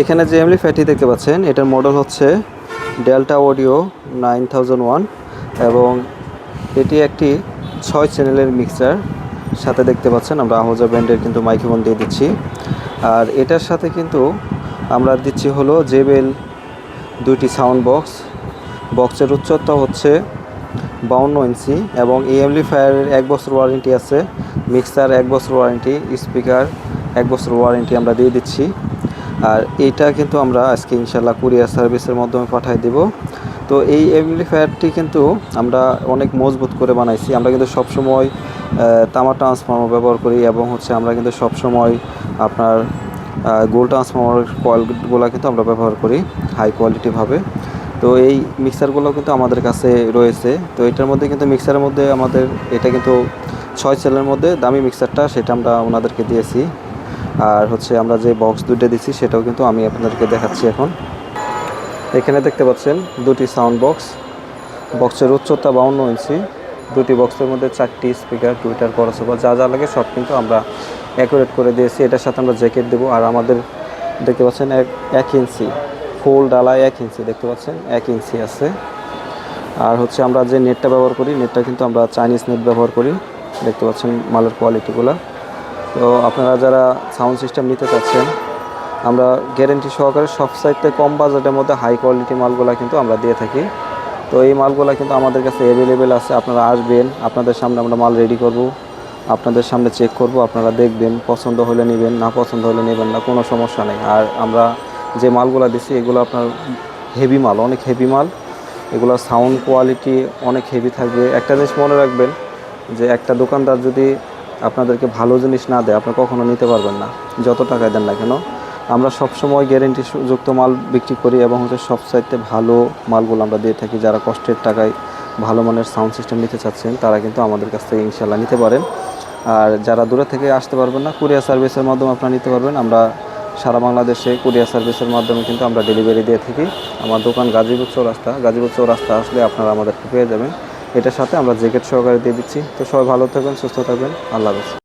এখানে যে অ্যামপ্লিফায়ারটি দেখতে পাচ্ছেন, এটার মডেল হচ্ছে ডেল্টা অডিও নাইন ওয়ান এবং এটি একটি ছয় চ্যানেলের মিক্সার সাথে দেখতে পাচ্ছেন আমরা আহোজা ব্র্যান্ডের কিন্তু মাইক্রোফোন দিয়ে দিচ্ছি। আর এটার সাথে কিন্তু আমরা দিচ্ছি হলো জেবেল দুইটি সাউন্ড বক্স বক্সের উচ্চতা হচ্ছে বাউন্ন ইঞ্চি এবং এই অ্যামপ্লিফায়ারের এক বছর ওয়ারেন্টি আছে। মিক্সার এক বছর ওয়ারেন্টি স্পিকার এক বছর ওয়ারেন্টি আমরা দিয়ে দিচ্ছি। আর এইটা কিন্তু আমরা আজকে ইনশাল্লাহ কুরিয়ার সার্ভিসের মাধ্যমে পাঠিয়ে দেব। তো এই অ্যামপ্লিফায়ারটি কিন্তু আমরা অনেক মজবুত করে বানাইছি। আমরা কিন্তু সবসময় তামা ট্রান্সফর্মার ব্যবহার করি এবং হচ্ছে আমরা কিন্তু সবসময় আপনার গোল ট্রান্সফর্মার কয়েলগুলো কিন্তু আমরা ব্যবহার করি হাই কোয়ালিটিভাবে তো এই মিক্সারগুলো কিন্তু আমাদের কাছে রয়েছে। তো এটার মধ্যে কিন্তু মিক্সারের মধ্যে আমাদের, এটা কিন্তু ছয় সেলের মধ্যে দামি মিক্সারটা সেটা আমরা ওনাদেরকে দিয়েছি। আর হচ্ছে আমরা যে বক্স দুটো দিচ্ছি সেটাও কিন্তু আমি আপনাদেরকে দেখাচ্ছি এখন। এখানে দেখতে পাচ্ছেন দুটি সাউন্ড বক্স বক্সের উচ্চতা বাউন্ন ইঞ্চি দুটি বক্সের মধ্যে চারটি স্পিকার টুইটার পরাসভা যা যা লাগে সব কিন্তু আমরা অ্যাকুরেট করে দিয়েছি। এটার সাথে আমরা জ্যাকেট দেবো। আর আমাদের দেখতে পাচ্ছেন এক এক ইঞ্চি ফুল ডালা এক ইঞ্চি দেখতে পাচ্ছেন, এক ইঞ্চি আছে। আর হচ্ছে আমরা যে নেটটা ব্যবহার করি নেটটা কিন্তু আমরা চাইনিজ নেট ব্যবহার করি। দেখতে পাচ্ছেন মালের কোয়ালিটিগুলো তো আপনারা যারা সাউন্ড সিস্টেম নিতে চাচ্ছেন, আমরা গ্যারেন্টি সহকারে সব সাইডতে কম বাজেটের মধ্যে হাই কোয়ালিটি মালগুলা কিন্তু আমরা দিয়ে থাকি। তো এই মালগুলা কিন্তু আমাদের কাছে অ্যাভেলেবেল আছে, আপনারা আসবেন, আপনাদের সামনে আমরা মাল রেডি করব, আপনাদের সামনে চেক করব, আপনারা দেখবেন, পছন্দ হলে নেবেন, না পছন্দ হলে নেবেন না, কোনো সমস্যা নেই। আর আমরা যে মালগুলো দিচ্ছি এগুলো আপনার হেভি মাল, অনেক হেভি মাল। এগুলো সাউন্ড কোয়ালিটি অনেক হেভি থাকবে। একটা জিনিস মনে রাখবেন, যে একটা দোকানদার যদি আপনাদেরকে ভালো জিনিস না দেয় আপনি কখনো নিতে পারবেন না। যত টাকায় দেন না কেন, আমরা সবসময় গ্যারেন্টি যুক্ত মাল বিক্রি করি এবং হচ্ছে সব সাইডে ভালো মালগুলো আমরা দিয়ে থাকি। যারা কষ্টের টাকায় ভালো মানের সাউন্ড সিস্টেম নিতে চাচ্ছেন, তারা কিন্তু আমাদের কাছ থেকে ইনশাল্লাহ নিতে পারেন। আর যারা দূরে থেকে আসতে পারবেন না কুরিয়ার সার্ভিসের মাধ্যমে আপনারা নিতে পারবেন। আমরা সারা বাংলাদেশে কুরিয়ার সার্ভিসের মাধ্যমে কিন্তু আমরা ডেলিভারি দিয়ে থাকি। আমার দোকান গাজীপুর চৌরাস্তা। গাজীপুর চৌরাস্তা আসলে আপনারা আমাদেরকে পেয়ে যাবেন। এটার সাথে আমরা জ্যাকেট সহকারে দিয়ে দিচ্ছি। তো সবাই ভালো থাকবেন, সুস্থ থাকবেন। আল্লাহ হাফেজ।